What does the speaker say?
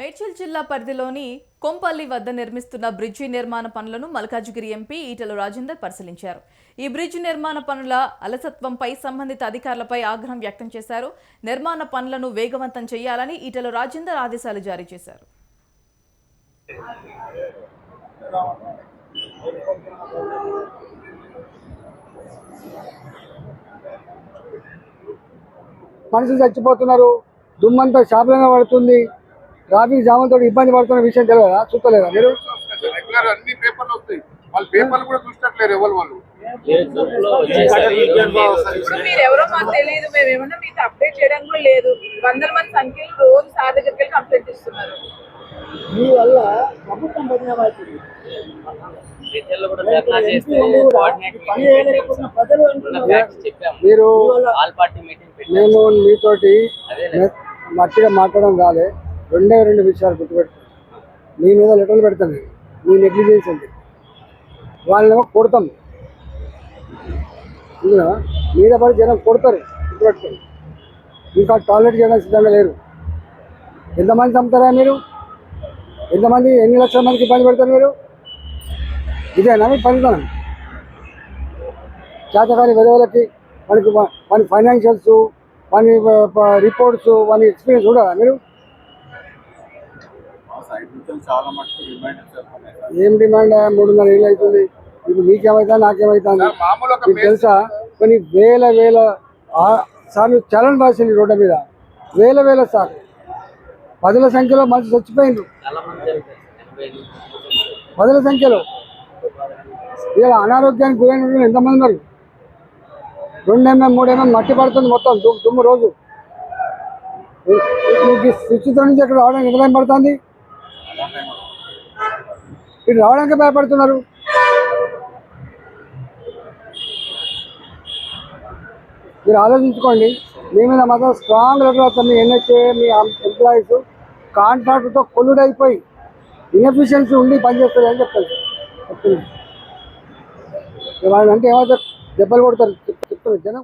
మేడ్చల్ జిల్లా పరిధిలోని కొంపల్లి వద్ద నిర్మిస్తున్న బ్రిడ్జి నిర్మాణ పనులను మల్కాజ్గిరి ఎంపీ ఈటల రాజేందర్ పరిశీలించారు. ఈ బ్రిడ్జి నిర్మాణ పనుల అలసత్వంపై సంబంధిత అధికారులపై ఆగ్రహం వ్యక్తం చేశారు. నిర్మాణ పనులను వేగవంతం చేయాలని ఈటల రాజేందర్ ఆదేశాలు జారీ చేశారు. మనుషులు చచ్చిపోతున్నారు. దుమ్మంతా షాపులంగా పడుతుంది. ట్రాఫిక్ జాములతో ఇబ్బంది పడుతున్న విషయం తెలియదా? చూస్తలేదా మీరు? రెగ్యులర్ అన్ని పేపర్లు వస్తాయి. వాళ్ళు పేపర్లు కూడా చూసినట్లేరు ఎవరు వాళ్ళు. ఇప్పుడు మీరు ఎవరో మాకు తెలియదు మేము ఏమన్నా మీకు అప్డేట్ చేయడం కూడా లేదు. వందల మంది సంఖ్యలో రోజు సార్ దగ్గరికి వెళ్ళి కంప్లైంట్ ఇస్తున్నారు. మీ వల్ల ప్రభుత్వం మీరు ఆల్ పార్టీ మీటింగ్ పెట్టాము మేము మీతోటి మట్టిగా మాట్లాడడం రాలే. రెండే రెండు విషయాలు గుర్తుపెట్టుకో మీ మీద లెటర్లు పెడతాను నేను. మీ నెగ్లిజెన్స్ అండి వాళ్ళనేమో కొడతాం. ఇందులో మీద పడి జనం కొడతారు. గుర్తుపెట్టుకోండి. ఇంకా టాయిలెట్ చేయడానికి సిద్ధంగా లేరు. ఎంతమంది చంపుతారా మీరు? ఎంతమంది ఎన్ని లక్షల మందికి ఇబ్బంది పెడతారు మీరు? ఇదేనా మీ పనితనం? చేతకాని విధవులకి మనకి మన ఫైనాన్షియల్స్ వాని రిపోర్ట్స్ వాని ఎక్స్పీరియన్స్ కూడా మీరు? ఏం డిమాండ్ మూడున్నర ఏళ్ళు అవుతుంది. ఇప్పుడు మీకేమైతా నాకేమైతుంది? మీకు తెలుసా? కొన్ని వేల వేల సార్లు చలన్ రాసింది రోడ్డు మీద. వేల వేల సార్లు పదుల సంఖ్యలో మనిషి చచ్చిపోయిండ్రు. ఐదు పదుల సంఖ్యలో. ఇలా అనారోగ్యానికి గురైన ఎంతమంది ఉన్నారు? రెండు ఎంఎం మూడు ఎంఎం మట్టి పడుతుంది మొత్తం దుమ్ము రోజు. ఈ శుచితో నుంచి ఇక్కడ రావడానికి ఎంత టైం పడుతుంది? ఇటు రావడానికి భయపడుతున్నారు. మీరు ఆలోచించుకోండి మీ మీద మాత్రం స్ట్రాంగ్ లెటర్ వస్తుంది మీ ఎన్హెచ్ఏ మీ ఎంప్లాయీస్ కాంట్రాక్ట్తో కొల్లుడైపోయి ఇన్ఎఫిషియన్సీ ఉండి పనిచేస్తారు అని చెప్తారు చెప్తున్నారు వాళ్ళు అంటే ఏమవుతారు దెబ్బలు కొడతారు. చెప్తున్నారు జనం.